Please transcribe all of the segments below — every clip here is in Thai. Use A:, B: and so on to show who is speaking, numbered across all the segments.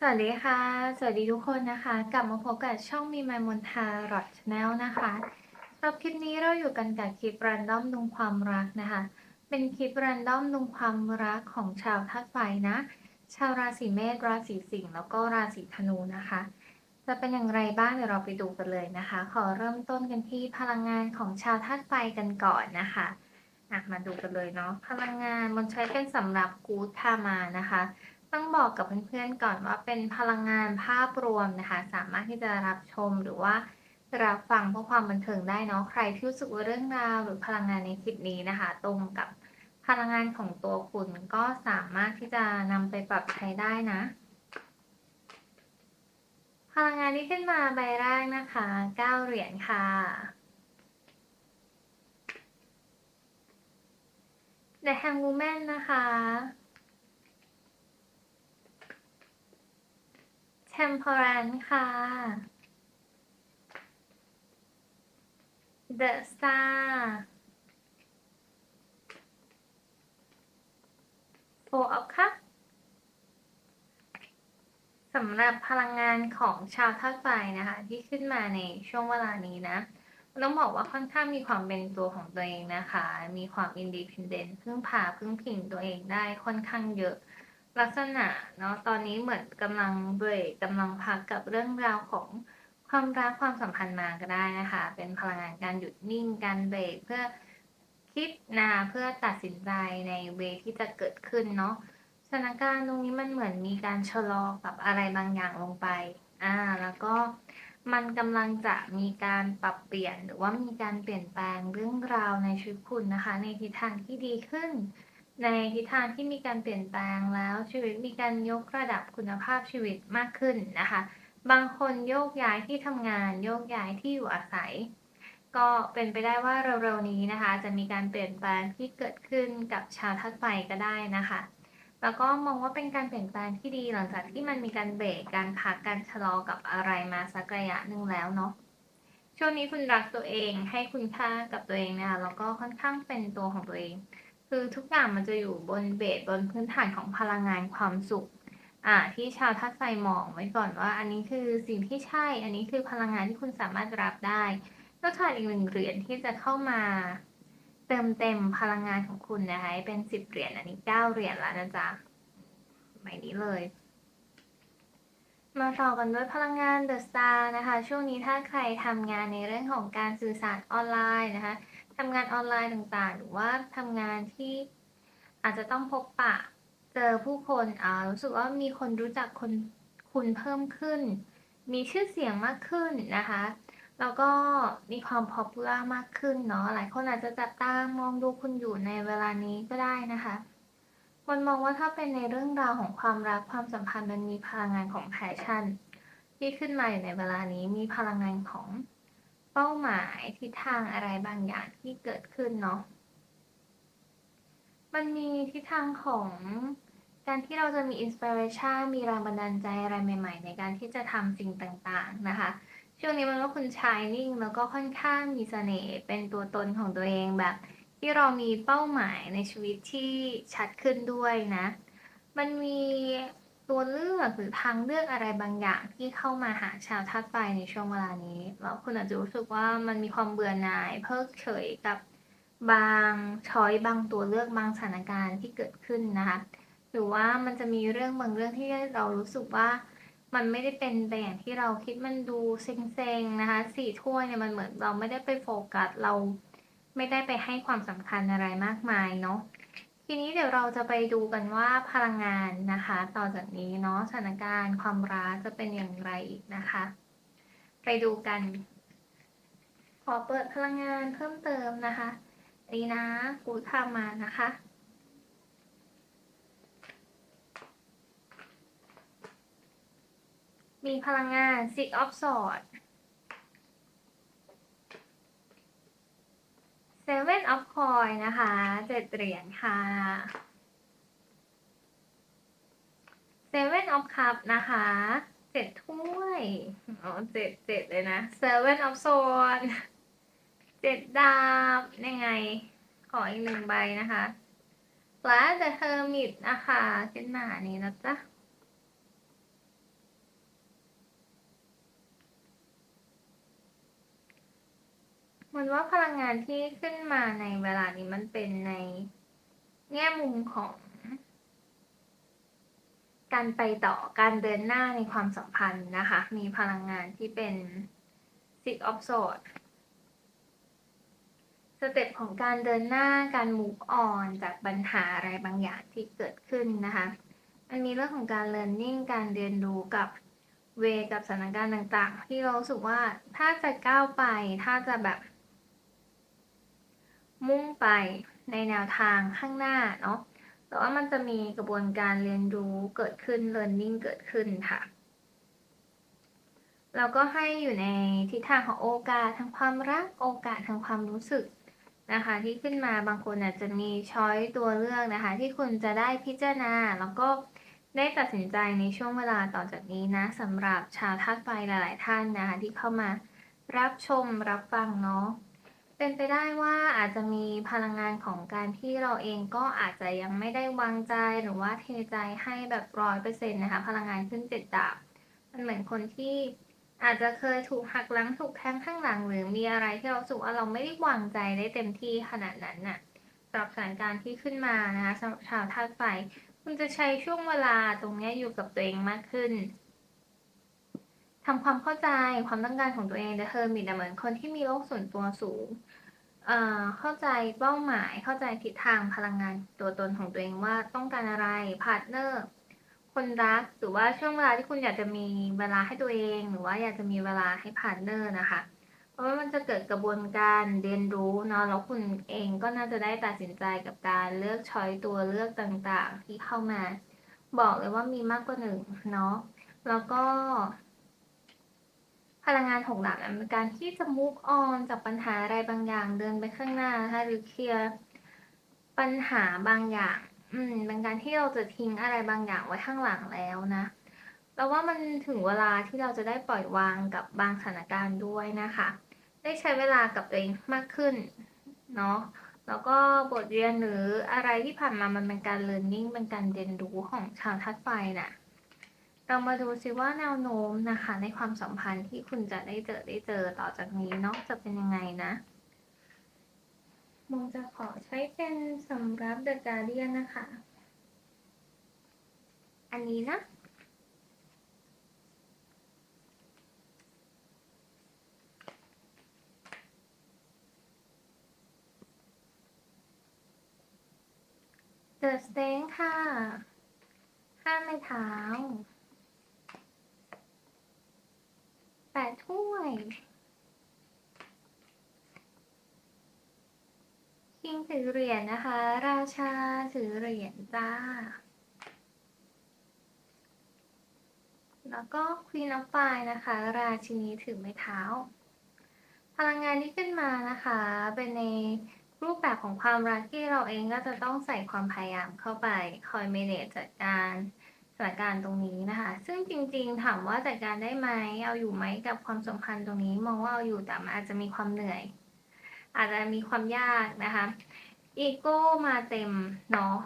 A: สวัสดีค่ะ สวัสดีทุกคนนะคะ กลับมาพบกับช่องมีไมมนทารอดชแนลนะคะสำหรับคลิปนี้เราอยู่กันกับคลิปรันดอมดุงความรักนะคะ เป็นคลิปรันดอมดุงความรักของชาวธาตุไฟนะ ชาวราศีเมษราศีสิงห์แล้วก็ราศีธนูนะคะ จะเป็นอย่างไรบ้างเดี๋ยวเราไปดูกันเลยนะคะ ขอเริ่มต้นกันที่พลังงานของชาวธาตุไฟกันก่อนนะคะอะมาดูกันเลยเนาะพลังงานมันใช้เป็นสำหรับกูดทามานะคะ ต้องบอกกับเพื่อนๆก่อนว่าเป็นพลังงานภาพรวมนะคะ สามารถที่จะรับชมหรือว่ารับฟังเพื่อความบันเทิงได้เนาะใครที่รู้สึกว่าเรื่องราวหรือพลังงานในคลิปนี้นะคะ ตรงกับพลังงานของตัวคุณก็สามารถที่จะนำไปปรับใช้ได้นะ พลังงานที่ขึ้นมาใบแรกนะคะ9เหรียญค่ะ The Hang Woman นะคะ Temperance ค่ะ The Star Four of Cups สำหรับพลังงานของชาวธาตุไฟนะคะ ที่ขึ้นมาในช่วงเวลานี้นะ ต้องบอกว่าค่อนข้างมีความเป็นตัวของตัวเองนะคะ มีความอินดีพ n เดนต์พึ่งพาพึ่งพิงตัวเองได้ค่อนข้างเยอะ ลักษณะเนาะตอนนี้เหมือนกำลังเบรกกำลังพักกับเรื่องราวของความรักความสัมพันธ์มาก็ได้นะคะ เป็นพลังงานการหยุดนิ่งการเบรกเพื่อคิดนาเพื่อตัดสินใจในเวที่จะเกิดขึ้นเนาะสถานการณ์ตรงนี้มันเหมือนมีการชะลอกับอะไรบางอย่างลงไป อ่า แล้วก็มันกำลังจะมีการปรับเปลี่ยนหรือว่ามีการเปลี่ยนแปลงเรื่องราวในชีวิตคุณนะคะ ในทิศทางที่ดีขึ้น ในทิศทางที่มีการเปลี่ยนแปลงแล้วชีวิตมีการยกระดับคุณภาพชีวิตมากขึ้นนะคะ บางคนโยกย้ายที่ทำงาน โยกย้ายที่อยู่อาศัย ก็เป็นไปได้ว่าเร็วๆนี้นะคะ จะมีการเปลี่ยนแปลงที่เกิดขึ้นกับชาวทัศไฟก็ได้นะคะ แล้วก็มองว่าเป็นการเปลี่ยนแปลงที่ดีหลังจากที่มันมีการเบรกการพักการชะลอกับอะไรมาสักระยะหนึ่งแล้วเนาะช่วงนี้คุณรักตัวเองให้คุณค่ากับตัวเองนะคะแล้วก็ค่อนข้างเป็นตัวของตัวเอง คือทุกอย่างมันจะอยู่บนเบสบนพื้นฐานของพลังงานความสุข อ่า ที่ชาวทัศไฟมองไว้ก่อนว่า อันนี้คือสิ่งที่ใช่ อันนี้คือพลังงานที่คุณสามารถรับได้แล้วขาดอีกหนึ่งเหรียญที่จะเข้ามาเติมเต็มพลังงานของคุณนะคะเป็นสิบเหรียญอันนี้เก้าเหรียญแล้วนะจ๊ะใหม่นี้เลย มาต่อกันด้วยพลังงาน The Star นะคะ ช่วงนี้ถ้าใครทำงานในเรื่องของการสื่อสารออนไลน์นะคะ ทำงานออนไลน์ต่างๆ หรือว่าทำงานที่อาจจะต้องพบปะเจอผู้คนอ่ารู้สึกว่ามีคนรู้จักคนคุณเพิ่มขึ้น มีชื่อเสียงมากขึ้นนะคะ แล้วก็มีความพอปูล่ามากขึ้นเนาะ หลายคนอาจจะจับตามองดูคุณอยู่ในเวลานี้ก็ได้นะคะมันมองว่าถ้าเป็นในเรื่องราวของความรักความสัมพันธ์มันมีพลังงานของแพชชั่น ที่ขึ้นมาอยู่ในเวลานี้มีพลังงานของ เป้าหมายทิศทางอะไรบางอย่างที่เกิดขึ้นเนาะ มันมีทิศทางของการที่เราจะมีอินสปิเรชันมีแรงบันดาลใจอะไรใหม่ ๆ ในการที่จะทำสิ่งต่างๆนะคะ ช่วงนี้มันว่าคุณชายนิ่งแล้วก็ค่อนข้างมีเสน่ห์เป็นตัวตนของตัวเองแบบ ที่เรามีเป้าหมายในชีวิตที่ชัดขึ้นด้วยนะ มันมี ตัวเลือกหรือทางเลือกอะไรบางอย่างที่เข้ามาหาชาวธาตุไฟในช่วงเวลานี้แล้วคุณอาจจะรู้สึกว่ามันมีความเบื่อหน่าย เพิกเฉยกับบางช้อยบางตัวเลือกบางสถานการณ์ที่เกิดขึ้นนะคะหรือว่ามันจะมีเรื่องบางเรื่องที่เรารู้สึกว่ามันไม่ได้เป็นไปอย่างที่เราคิดมันดูเซ็งๆนะคะสี่ถ้วยเนี่ยมันเหมือนเราไม่ได้ไปโฟกัสเราไม่ได้ไปให้ความสำคัญอะไรมากมายเนาะ ทีนี้เดี๋ยวเราจะไปดูกันว่าพลังงานนะคะ ต่อจากนี้เนาะสถานการณ์ความรักจะเป็นอย่างไรอีกนะคะ ไปดูกัน ขอเปิดพลังงานเพิ่มเติมนะคะนี่นะกูทำมานะคะมีพลังงาน Six of Swords Seven of Coin นะคะเจ็ดเหรียญค่ะ Seven of Cup นะคะเจ็ดถ้วยอ๋อเจ็ดเจ็ดเลยนะ Seven of Swords เจ็ดดาบยังไง ขออีกหนึ่งใบนะคะและ The Hermit นะคะขึ้นมานี้นะจ๊ะ มันว่าพลังงานที่ขึ้นมาในเวลานี้มันเป็นในแง่มุมของ การไปต่อการเดินหน้าในความสัมพันธ์นะคะ มีพลังงานที่เป็น six of swords สเต็ปของการเดินหน้าการ move on จากปัญหาอะไรบางอย่างที่เกิดขึ้นนะคะ มันมีเรื่องของการ learning การเรียนรู้กับเวกับสถานการณ์ต่าง ๆ ที่เราสึกว่าถ้าจะก้าวไปถ้าจะแบบ มุ่งไปในแนวทางข้างหน้าเนาะแต่ว่ามันจะมีกระบวนการเรียนรู้เกิดขึ้น learning เกิดขึ้นค่ะ เราก็ให้อยู่ในทิศทางของโอกาสทางความรักโอกาสทางความรู้สึกนะคะ ที่ขึ้นมาบางคนอาจจะมีช้อยตัวเลือกนะคะ ที่คุณจะได้พิจารณาแล้วก็ได้ตัดสินใจในช่วงเวลาต่อจากนี้นะสำหรับชาวธาตุไฟหลาย ๆ ท่านนะคะ ที่เข้ามารับชมรับฟังเนาะ เป็นไปได้ว่าอาจจะมีพลังงานของการที่เราเองก็อาจจะยังไม่ได้วางใจหรือว่าเทใจให้แบบร้อยเปอร์เซ็นต์นะคะพลังงานขึ้นเจ็ดดาบมันเหมือนคนที่อาจจะเคยถูกหักหลังถูกแทงข้างหลัง หรือมีอะไรที่เราสูว่าเราไม่ได้วางใจได้เต็มที่ขนาดนั้นน่ะสำหรับสถานการณ์ที่ขึ้นมานะคะสำหรับชาวธาตุไฟ คุณจะใช้ช่วงเวลาตรงนี้อยู่กับตัวเองมากขึ้น ทำความเข้าใจความต้องการของตัวเองแต่เธอมีแต่เหมือนคนที่มีโลกส่วนตัวสูงเข้าใจเป้าหมายเข้าใจทิศทางพลังงานตัวตนของตัวเองว่าต้องการอะไรพาร์ทเนอร์คนรักหรือว่าช่วงเวลาที่คุณอยากจะมีเวลาให้ตัวเอง หรือว่าอยากจะมีเวลาให้พาร์ทเนอร์นะคะ เพราะว่ามันจะเกิดกระบวนการเรียนรู้เนาะแล้วคุณเองก็น่าจะได้ตัดสินใจกับการเลือกช้อยตัวเลือกต่างๆ ที่เข้ามา บอกเลยว่ามีมากกว่าหนึ่งเนาะแล้วก็ พลังงานหกหลักเป็นการที่จะ move on จากปัญหาอะไรบางอย่างเดินไปข้างหน้านะคะหรือเคลียร์ปัญหาบางอย่าง อืมเป็นการที่เราจะทิ้งอะไรบางอย่างไว้ข้างหลังแล้วนะเราว่ามันถึงเวลาที่เราจะได้ปล่อยวางกับบางสถานการณ์ด้วยนะคะ ได้ใช้เวลากับตัวเองมากขึ้นเนาะแล้วก็บทเรียนหรืออะไรที่ผ่านมามันเป็นการ learning เป็นการเรียนรู้ของชาวทัดไฟน่ะ เรามาดูซิว่าแนวโน้มนะคะในความสัมพันธ์ที่คุณจะได้เจอได้เจอต่อจากนี้เนาะจะเป็นยังไงนะมงจะขอใช้เป็นสำรับ The Guardian นะคะ อันนี้นะ The Stand ค่ะห้าไม้เท้า แป ดถ้วยคิงถือเหรียญนะคะ ราชาถือเหรียญจ้า แล้วก็ควีนออฟไฟนะคะ ราชินีถือไม้เท้า พลังงานที่ขึ้นมานะคะ เป็นในรูปแบบของความรักที่เราเองก็จะต้องใส่ความพยายามเข้าไป คอยเมเนจจัดการ สถานการณ์ตรงนี้นะคะ ซึ่งจริงๆถามว่าจัดการได้ไหมเอาอยู่ไหมกับความสัมพันธ์ตรงนี้ มองว่าเอาอยู่แต่มันอาจจะมีความเหนื่อย อาจจะมีความยากนะคะอีโก้มาเต็มเนาะ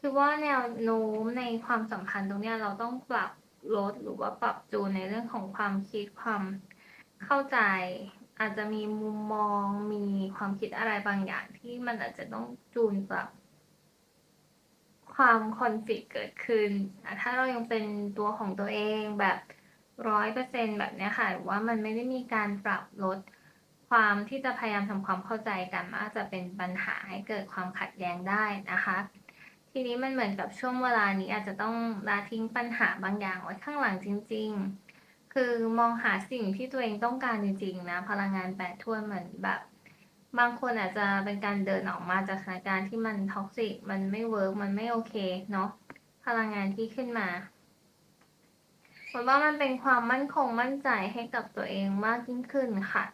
A: คือว่าแนวโน้มในความสัมพันธ์ตรงนี้เราต้องปรับลดหรือว่าปรับจูนในเรื่องของความคิดความเข้าใจ อาจจะมีมุมมองมีความคิดอะไรบางอย่างที่มันอาจจะต้องจูนปรับ ความคอนฟ lict เกิดขึ้น ถ้าเรายังเป็นตัวของตัวเองแบบร้อยเปอร์เซ็นแบบนี้ค่ะหรือว่ามันไม่ได้มีการปรับลดความที่จะพยายามทำความเข้าใจกันมันอาจจะเป็นปัญหาให้เกิดความขัดแย้งได้นะคะ ทีนี้มันเหมือนกับช่วงเวลานี้อาจจะต้องละทิ้งปัญหาบางอย่างไว้ข้างหลังจริง ๆ คือมองหาสิ่งที่ตัวเองต้องการจริงๆนะพลังงานแปดถ้วยเหมือนแบบ บางคนอาจจะเป็นการเดินออกมาจากสถานการณ์ที่มันท็อกซิกมันไม่เวิร์กมันไม่โอเคเนาะพลังงานที่ขึ้นมาผมว่ามันเป็นความมั่นคงมั่นใจให้กับตัวเองมากยิ่งขึ้นค่ะ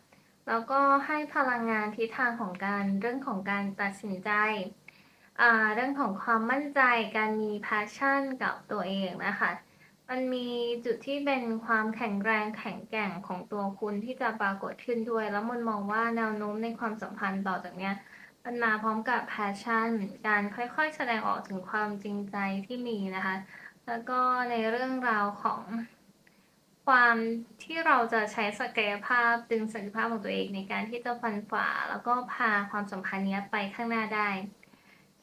A: แล้วก็ให้พลังงานทิศทางของการเรื่องของการตัดสินใจเรื่องของความมั่นใจการมี passion กับตัวเองนะคะ มันมีจุดที่เป็นความแข็งแรงแข็งแกร่งของตัวคุณที่จะปรากฏขึ้นด้วย แล้วมันมองว่าแนวโน้มในความสัมพันธ์ต่อจากเนี้ยมันมาพร้อมกับ passion การค่อยๆ แสดงออกถึงความจริงใจที่มีนะคะ แล้วก็ในเรื่องราวของ ความที่เราจะใช้ศักยภาพดึงศักยภาพของตัวเองในการที่จะฟันฝ่า แล้วก็พาความสัมพันธ์นี้ไปข้างหน้าได้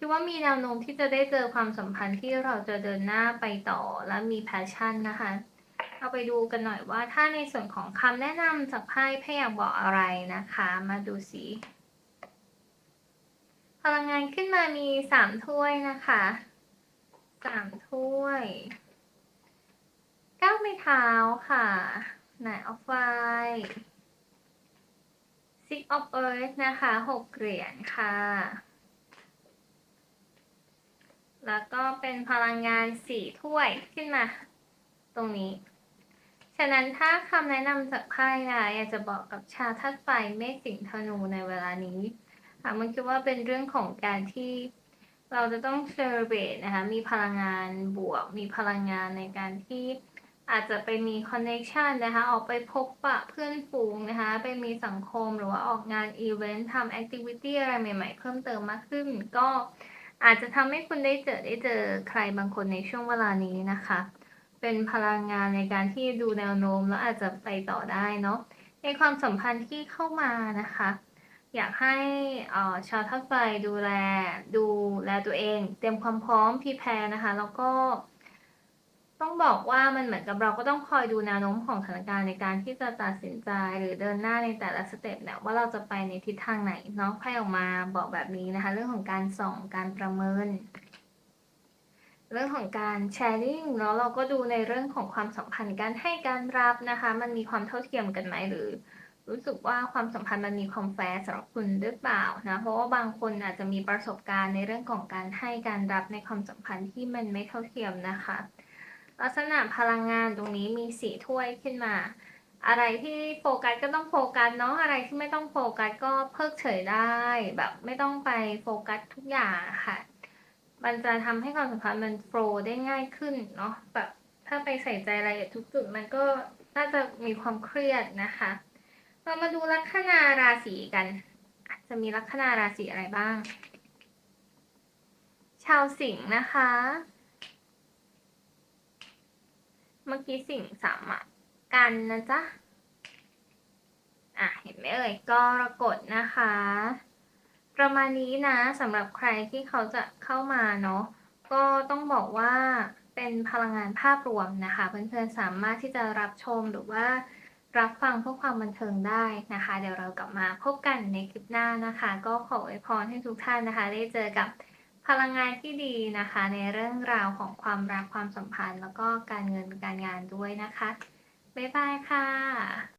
A: คิดว่ามีแนวโน้มที่จะได้เจอความสัมพันธ์ที่เราจะเดินหน้าไปต่อและมี passion นะคะ เอาไปดูกันหน่อยว่าถ้าในส่วนของคำแนะนำจากไพ่ไพ่อยากบอกอะไรนะคะ มาดูสิพลังงานขึ้นมามีสามถ้วยนะคะสามถ้วยเก้าไม้เท้าค่ะนายออฟไฟ Six of Earth นะคะหกเหรียญค่ะ แล้วก็เป็นพลังงานสี่ถ้วยขึ้นมา ตรงนี้ ฉะนั้นถ้าคำแนะนำจากไพ่นะอยากจะบอกกับชาวธาตุไฟเมษสิงห์ธนูในเวลานี้ค่ะมันคิดว่าเป็นเรื่องของการที่เราจะต้องเซอร์เบตนะคะ มีพลังงานบวก มีพลังงานในการที่อาจจะไปมีคอนเน c ชันนะคะ ออกไปพบปะเพื่อนฝูงนะคะ ไปมีสังคมหรือว่าออกงานอีเวนต์ทำแอคทิวิตี้อะไรใหม่ๆ เพิ่มเติมมากขึ้นก็ อาจจะทำให้คุณได้เจอได้เจอใครบางคนในช่วงเวลานี้นะคะ เป็นพลังงานในการที่ดูแนวโน้มแล้วอาจจะไปต่อได้เนาะ ในความสัมพันธ์ที่เข้ามานะคะ อยากให้ชาวทัพไฟดูแลดูแลตัวเอง เตรียมความพร้อมพีแพรนะคะ แล้วก็ ต้องบอกว่ามันเหมือนกับเราก็ต้องคอยดูแนวโน้มของสถานการณ์ในการที่จะตัดสินใจหรือเดินหน้าในแต่ละสเต็ปเนี่ยว่าเราจะไปในทิศทางไหนเนาะไพ่ออกมาบอกแบบนี้นะคะ เรื่องของการส่องการประเมิน เรื่องของการแชร์ลิงแล้วเราก็ดูในเรื่องของความสัมพันธ์การให้การรับนะคะ มันมีความเท่าเทียมกันไหมหรือ รู้สึกว่าความสัมพันธ์มันมีความแฟร์สำหรับคุณหรือเปล่านะเพราะว่าบางคนอาจจะมีประสบการณ์ในเรื่องของการให้การรับในความสัมพันธ์ที่มันไม่เท่าเทียมนะคะ ลักษณะพลังงานตรงนี้มีสีถ้วยขึ้นมา อะไรที่โฟกัสก็ต้องโฟกัสเนาะอะไรที่ไม่ต้องโฟกัสก็เพิกเฉยได้แบบไม่ต้องไปโฟกัสทุกอย่างค่ะ มันจะทำให้ความสัมพันธ์มันโฟล์ได้ง่ายขึ้นเนาะแบบถ้าไปใส่ใจรายละเอียดทุกจุดมันก็น่าจะมีความเครียดนะคะ เรามาดูลัคนาราศีกัน จะมีลัคนาราศีอะไรบ้าง ชาวสิงห์นะคะ เมื่อกี้สิ่งสามอะกันนะจ๊ะ อะ เห็นไหมเอ่ยกรกฎนะคะ ประมาณนี้นะสำหรับใครที่เขาจะเข้ามาเนาะก็ต้องบอกว่าเป็นพลังงานภาพรวมนะคะเพื่อนๆสามารถที่จะรับชมหรือว่ารับฟังเพื่อความบันเทิงได้นะคะ เดี๋ยวเรากลับมาพบกันในคลิปหน้านะคะ ก็ขออวยพรให้ทุกท่านนะคะ ได้เจอกับ พลังงานที่ดีนะคะ ในเรื่องราวของความรักความสัมพันธ์ แล้วก็การเงินการงานด้วยนะคะ บ๊ายบายค่ะ